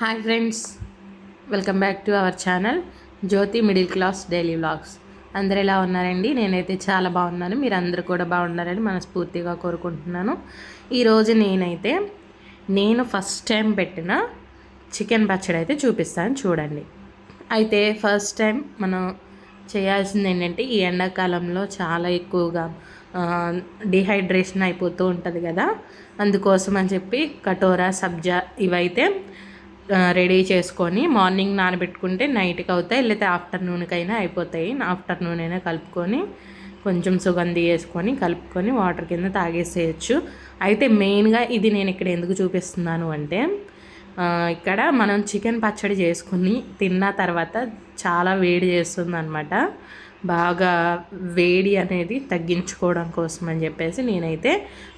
Hi friends welcome back to our channel Jyothi middle class daily vlogs అందరు ఎలా ఉన్నారండి? నేనైతే చాలా బాగున్నాను. మీరు అందరు కూడా బాగున్నారని మనస్ఫూర్తిగా కోరుకుంటున్నాను. ఈరోజు నేనైతే నేను ఫస్ట్ టైం పెట్టిన చికెన్ పచ్చడి అయితే చూపిస్తాను చూడండి. అయితే ఫస్ట్ టైం మనం చేయాల్సింది ఏంటంటే ఈ ఎండాకాలంలో చాలా ఎక్కువగా డిహైడ్రేషన్ అయిపోతూ ఉంటుంది కదా? అందుకోసం అని చెప్పి కటోరా సబ్జా ఇవైతే రెడీ చేసుకొని మార్నింగ్ నానబెట్టుకుంటే నైట్కి అవుతాయి లేకపోతే ఆఫ్టర్నూన్కైనా అయిపోతాయి. ఆఫ్టర్నూన్ అయినా కలుపుకొని కొంచెం సుగంధి వేసుకొని కలుపుకొని వాటర్ కింద తాగేసేయచ్చు. అయితే మెయిన్గా ఇది నేను ఇక్కడ ఎందుకు చూపిస్తున్నాను అంటే ఇక్కడ మనం చికెన్ పచ్చడి చేసుకుని తిన్న తర్వాత చాలా వేడి చేస్తుంది అనమాట బాగా వేడి అనేది తగ్గించుకోవడం కోసం అని చెప్పేసి నేనైతే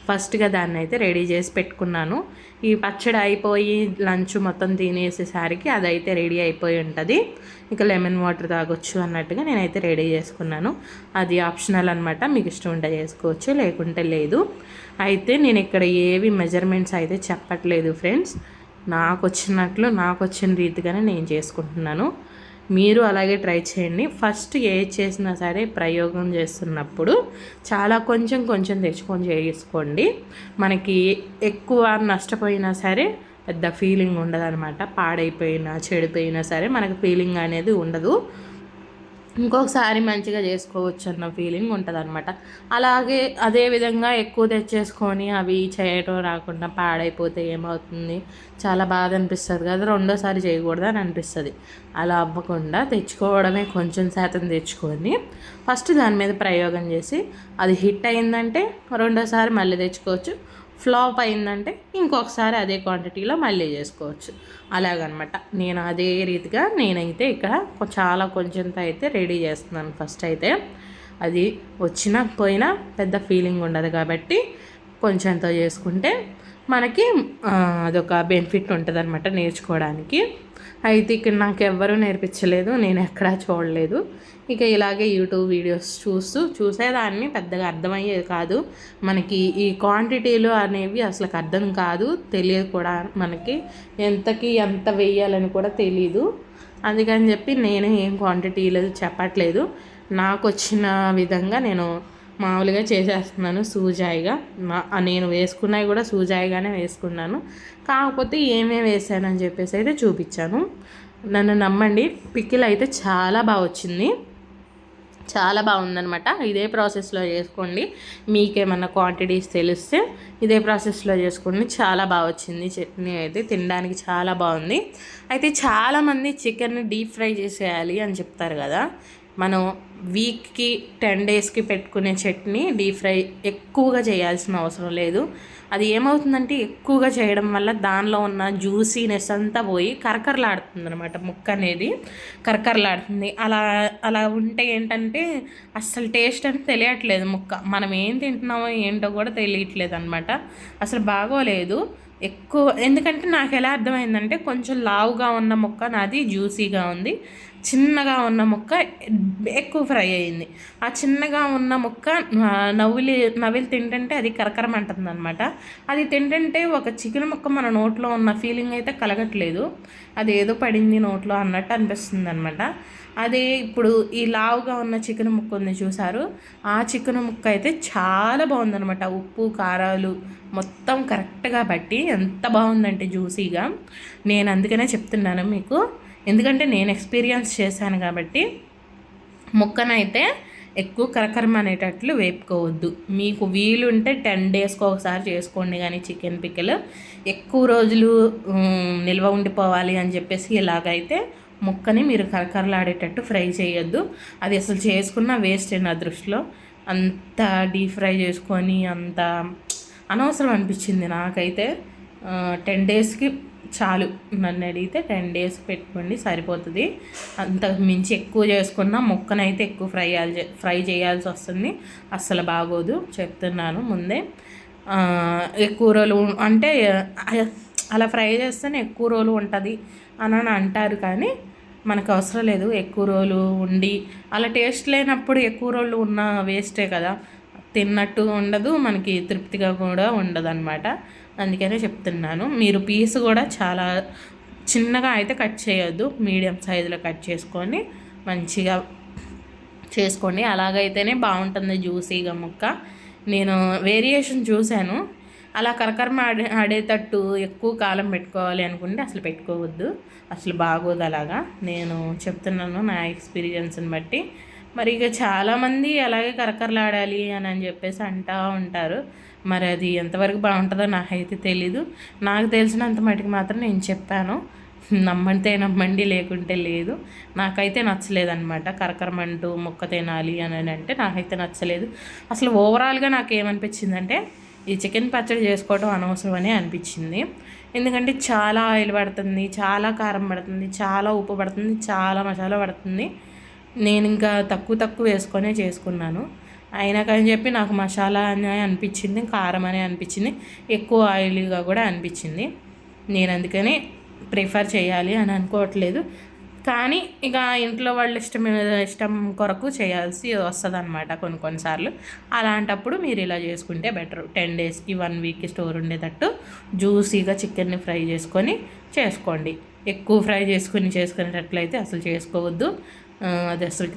ఫస్ట్గా దాన్ని అయితే రెడీ చేసి పెట్టుకున్నాను. ఈ పచ్చడి అయిపోయి లంచ్ మొత్తం తినేసేసరికి అదైతే రెడీ అయిపోయి ఉంటుంది. ఇక లెమన్ వాటర్ తాగొచ్చు అన్నట్టుగా నేనైతే రెడీ చేసుకున్నాను. అది ఆప్షనల్ అనమాట మీకు ఇష్టం ఉంటే చేసుకోవచ్చు లేకుంటే లేదు. అయితే నేను ఇక్కడ ఏవి మెజర్మెంట్స్ అయితే చెప్పట్లేదు ఫ్రెండ్స్. నాకు వచ్చినట్లు నాకు వచ్చిన రీతిగానే నేను చేసుకుంటున్నాను. మీరు అలాగే ట్రై చేయండి. ఫస్ట్ ఏ చేసినా సరే ప్రయోగం చేస్తున్నప్పుడు చాలా కొంచెం కొంచెం తెచ్చుకొని చేసుకోండి. మనకి ఎక్కువ నష్టపోయినా సరే పెద్ద ఫీలింగ్ ఉండదు అనమాట పాడైపోయినా చెడిపోయినా సరే మనకు ఫీలింగ్ అనేది ఉండదు. ఇంకొకసారి మంచిగా చేసుకోవచ్చు అన్న ఫీలింగ్ ఉంటుంది అనమాట అలాగే అదే విధంగా ఎక్కువ తెచ్చేసుకొని అవి చేయటం రాకుండా పాడైపోతే ఏమవుతుంది? చాలా బాధ అనిపిస్తుంది కదా రెండోసారి చేయకూడదు అని అనిపిస్తుంది. అలా అవ్వకుండా తెచ్చుకోవడమే కొంచెం శాతం తెచ్చుకొని ఫస్ట్ దాని మీద ప్రయోగం చేసి అది హిట్ అయిందంటే రెండోసారి మళ్ళీ తెచ్చుకోవచ్చు. ఫ్లాప్ అయిందంటే ఇంకొకసారి అదే క్వాంటిటీలో మళ్ళీ చేసుకోవచ్చు. అలాగనమాట. నేను అదే రీతిగా నేనైతే ఇక్కడ చాలా కొంచెంత అయితే రెడీ చేస్తున్నాను ఫస్ట్ అయితే. అది వచ్చినా పోయినా పెద్ద ఫీలింగ్ ఉండదు కాబట్టి కొంచెంతో చేసుకుంటే మనకి అదొక బెనిఫిట్ ఉంటుంది అనమాట నేర్చుకోవడానికి. అయితే ఇక్కడ నాకు ఎవ్వరూ నేర్పించలేదు నేను ఎక్కడా చూడలేదు. ఇక ఇలాగే యూట్యూబ్ వీడియోస్ చూస్తూ చూసేదాన్ని పెద్దగా అర్థమయ్యేది కాదు. మనకి ఈ క్వాంటిటీలు అనేవి అసలు అర్థం కాదు తెలియదు కూడా మనకి. ఎంతకి ఎంత వేయాలని కూడా తెలీదు. అందుకని చెప్పి నేను ఏం క్వాంటిటీలు చెప్పట్లేదు. నాకు వచ్చిన విధంగా నేను మామూలుగా చేసేస్తున్నాను సూజాయిగా. నేను వేసుకున్నవి కూడా సూజాయిగానే వేసుకున్నాను. కాకపోతే ఏమేమి వేసానని చెప్పేసి అయితే చూపించాను. నన్ను నమ్మండి పిక్కిల్ అయితే చాలా బాగా వచ్చింది. చాలా బాగుందనమాట ఇదే ప్రాసెస్లో చేసుకోండి. మీకేమన్నా క్వాంటిటీస్ తెలిస్తే ఇదే ప్రాసెస్లో చేసుకోండి. చాలా బాగా వచ్చింది. చట్నీ అయితే తినడానికి చాలా బాగుంది. అయితే చాలామంది చికెన్ని డీప్ ఫ్రై చేసేయాలి అని చెప్తారు కదా. మనం వీక్కి టెన్ డేస్కి పెట్టుకునే చట్నీ డీప్ ఫ్రై ఎక్కువగా చేయాల్సిన అవసరం లేదు. అది ఏమవుతుందంటే ఎక్కువగా చేయడం వల్ల దానిలో ఉన్న జ్యూసీనెస్ అంతా పోయి కరకరలాడుతుంది అనమాట ముక్క అనేది. కరకరలాడుతుంది. అలా అలా ఉంటే ఏంటంటే అసలు టేస్ట్ అని తెలియట్లేదు ముక్క. మనం ఏం తింటున్నామో ఏంటో కూడా తెలియట్లేదు అనమాట అసలు బాగోలేదు. ఎక్కువ ఎందుకంటే నాకు ఎలా అర్థమైందంటే కొంచెం లావుగా ఉన్న ముక్క నాది జ్యూసీగా ఉంది. చిన్నగా ఉన్న ముక్క ఎక్కువ ఫ్రై అయింది. ఆ చిన్నగా ఉన్న ముక్క నవ్వులి నవ్వులు తింటుంటే అది కరకరం అంటుంది అనమాట అది తింటుంటే ఒక చికెన్ ముక్క మన నోట్లో ఉన్న ఫీలింగ్ అయితే కలగట్లేదు. అది ఏదో పడింది నోట్లో అన్నట్టు అనిపిస్తుంది అనమాట అదే ఇప్పుడు ఈ లావుగా ఉన్న చికెన్ ముక్క ఉంది చూసారు. ఆ చికెన్ ముక్క అయితే చాలా బాగుందనమాట ఉప్పు కారాలు మొత్తం కరెక్ట్గా బట్టి ఎంత బాగుందంటే జ్యూసీగా నేను అందుకనే చెప్తున్నాను మీకు. ఎందుకంటే నేను ఎక్స్పీరియన్స్ చేశాను కాబట్టి ముక్కనైతే ఎక్కువ కరకరం అనేటట్లు వేపుకోవద్దు. మీకు వీలుంటే టెన్ డేస్కి ఒకసారి చేసుకోండి కానీ చికెన్ పిక్కలు. ఎక్కువ రోజులు నిల్వ ఉండిపోవాలి అని చెప్పేసి ఇలాగైతే ముక్కని మీరు కరకరలాడేటట్టు ఫ్రై చేయొద్దు. అది అసలు చేసుకున్న వేస్ట్ నా దృష్టిలో. అంత డీప్ ఫ్రై చేసుకొని అంత అనవసరం అనిపించింది నాకైతే. టెన్ డేస్కి చాలు. నన్ను అడిగితే టెన్ డేస్ పెట్టుకోండి సరిపోతుంది. అంతకు మించి ఎక్కువ చేసుకున్న ముక్కనైతే ఎక్కువ ఫ్రై ఫ్రై చేయాల్సి వస్తుంది. అస్సలు బాగోదు చెప్తున్నాను ముందే. ఎక్కువ రోజులు అంటే అలా ఫ్రై చేస్తేనే ఎక్కువ రోజులు ఉంటుంది అని అని అంటారు కానీ మనకు అవసరం లేదు. ఎక్కువ రోజులు ఉండి అలా టేస్ట్ లేనప్పుడు ఎక్కువ రోజులు ఉన్న వేస్టే కదా. తిన్నట్టు ఉండదు మనకి తృప్తిగా కూడా ఉండదు అనమాట అందుకనే చెప్తున్నాను. మీరు పీస్ కూడా చాలా చిన్నగా అయితే కట్ చేయొద్దు. మీడియం సైజులో కట్ చేసుకొని మంచిగా చేసుకోండి. అలాగైతేనే బాగుంటుంది జ్యూసీగా ముక్క. నేను వేరియేషన్ చూశాను. అలా కరకరమ ఆడే ఆడేటట్టు ఎక్కువ కాలం పెట్టుకోవాలి అనుకుంటే అసలు పెట్టుకోవద్దు. అసలు బాగోదు అలాగా. నేను చెప్తున్నాను నా ఎక్స్పీరియన్స్ని బట్టి. మరి ఇక చాలామంది అలాగే కరకరలాడాలి అని అని చెప్పేసి అంటూ ఉంటారు. మరి అది ఎంతవరకు బాగుంటుందో నాకైతే తెలీదు. నాకు తెలిసినంత మటుకు మాత్రం నేను చెప్పాను. నమ్మంటే నమ్మండి లేకుంటే లేదు. నాకైతే నచ్చలేదన్నమాట కరకరమంటూ మొక్క తినాలి అని అంటే నాకైతే నచ్చలేదు. అసలు ఓవరాల్గా నాకు ఏమనిపించిందంటే ఈ చికెన్ పచ్చడి చేసుకోవడం అనవసరం అని అనిపించింది. ఎందుకంటే చాలా ఆయిల్ పడుతుంది చాలా కారం పడుతుంది చాలా ఉప్పు పడుతుంది చాలా మసాలా పడుతుంది. నేను ఇంకా తక్కువ తక్కువ వేసుకొనే చేసుకున్నాను. అయినా కానీ చెప్పి నాకు మసాలా అని అనిపించింది కారం అని అనిపించింది ఎక్కువ ఆయిల్గా కూడా అనిపించింది. నేను అందుకని ప్రిఫర్ చేయాలి అని అనుకోవట్లేదు. కానీ ఇక ఇంట్లో వాళ్ళ ఇష్టం ఇష్టం కొరకు చేయాల్సి వస్తుంది అనమాట కొన్ని కొన్నిసార్లు అలాంటప్పుడు మీరు ఇలా చేసుకుంటే బెటర్. టెన్ డేస్కి వన్ వీక్కి స్టోర్ ఉండేటట్టు జ్యూసీగా చికెన్ని ఫ్రై చేసుకొని చేసుకోండి. ఎక్కువ ఫ్రై చేసుకుని చేసుకునేటట్లయితే అసలు చేసుకోవద్దు. అది అసలు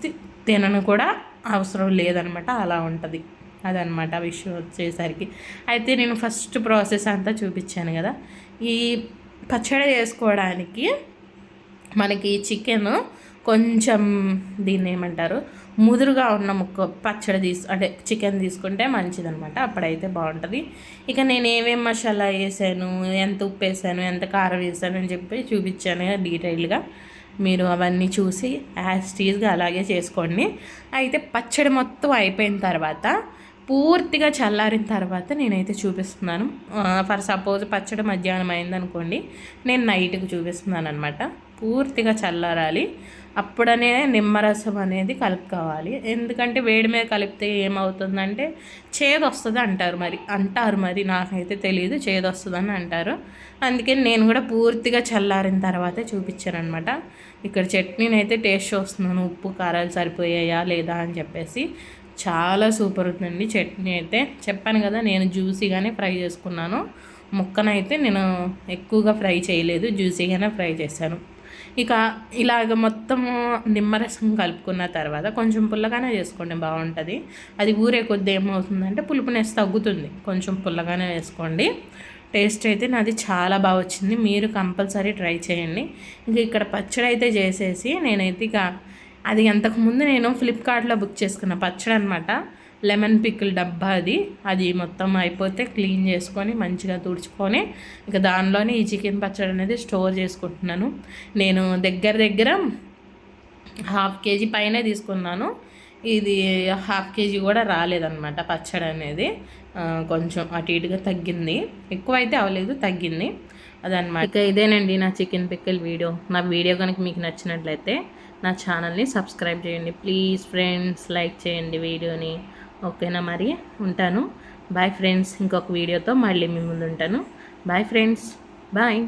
తినను కూడా అవసరం లేదనమాట అలా ఉంటుంది. అదనమాట విషయం వచ్చేసరికి. అయితే నేను ఫస్ట్ ప్రాసెస్ అంతా చూపించాను కదా. ఈ పచ్చడి చేసుకోవడానికి మనకి చికెన్ కొంచెం దీన్ని ఏమంటారు ముదురుగా ఉన్న ముక్క పచ్చడి తీసు అంటే చికెన్ తీసుకుంటే మంచిదనమాట అప్పుడైతే బాగుంటుంది. ఇక నేను ఏమేమి మసాలా వేసాను ఎంత ఉప్పు వేసాను ఎంత కారం వేసాను అని చెప్పి చూపించాను డీటెయిల్గా మీరు అవన్నీ చూసి యాస్టీజ్గా అలాగే చేసుకోండి. అయితే పచ్చడి మొత్తం అయిపోయిన తర్వాత పూర్తిగా చల్లారిన తర్వాత నేనైతే చూపిస్తున్నాను. ఫర్ సపోజ్ పచ్చడి మధ్యాహ్నం అయిందనుకోండి నేను నైట్కి చూపిస్తున్నాను అనమాట పూర్తిగా చల్లారాలి. అప్పుడనే నిమ్మరసం అనేది కలుపుకోవాలి. ఎందుకంటే వేడి మీద కలిపితే ఏమవుతుందంటే చేదు వస్తుంది అంటారు మరి. అంటారు మరి నాకైతే తెలియదు చేదు వస్తుందని అంటారు. అందుకని నేను కూడా పూర్తిగా చల్లారిన తర్వాతే చూపించాను అనమాట ఇక్కడ చట్నీని అయితే టేస్ట్ చూస్తున్నాను. ఉప్పు కారాలు సరిపోయాయా లేదా అని చెప్పేసి. చాలా సూపర్ ఉందండి చట్నీ అయితే. చెప్పాను కదా నేను జ్యూసీగానే ఫ్రై చేసుకున్నాను. ముక్కనైతే నేను ఎక్కువగా ఫ్రై చేయలేదు. జ్యూసీగానే ఫ్రై చేశాను. ఇక ఇలాగ మొత్తము నిమ్మరసం కలుపుకున్న తర్వాత కొంచెం పుల్లగానే చేసుకోండి బాగుంటుంది. అది ఊరే కొద్ది ఏమవుతుందంటే పులుపునేసి తగ్గుతుంది. కొంచెం పుల్లగానే వేసుకోండి. టేస్ట్ అయితే నాది చాలా బాగా వచ్చింది. మీరు కంపల్సరీ ట్రై చేయండి. ఇంక ఇక్కడ పచ్చడి అయితే చేసేసి నేనైతే ఇక అది అంతకుముందు నేను ఫ్లిప్కార్ట్లో బుక్ చేసుకున్న పచ్చడి అనమాట లెమన్ పికిల్ డబ్బా అది. అది మొత్తం అయిపోతే క్లీన్ చేసుకొని మంచిగా తుడుచుకొని ఇంకా దానిలోనే ఈ చికెన్ పచ్చడి అనేది స్టోర్ చేసుకుంటున్నాను. నేను దగ్గర దగ్గర హాఫ్ కేజీ పైనే తీసుకున్నాను. ఇది హాఫ్ కేజీ కూడా రాలేదన్నమాట పచ్చడి అనేది. కొంచెం అటు ఇటుగా తగ్గింది. ఎక్కువ అయితే అవ్వలేదు తగ్గింది. అదనమాట ఇక ఇదేనండి నా చికెన్ పిక్కల్ వీడియో. నా వీడియో కనుక మీకు నచ్చినట్లయితే నా ఛానల్ని సబ్స్క్రైబ్ చేయండి. ప్లీజ్ ఫ్రెండ్స్ లైక్ చేయండి వీడియోని. ఓకేనా మరి? ఉంటాను. బాయ్ ఫ్రెండ్స్ ఇంకొక వీడియోతో మళ్ళీ మీ ముందు ఉంటాను. Bye friends bye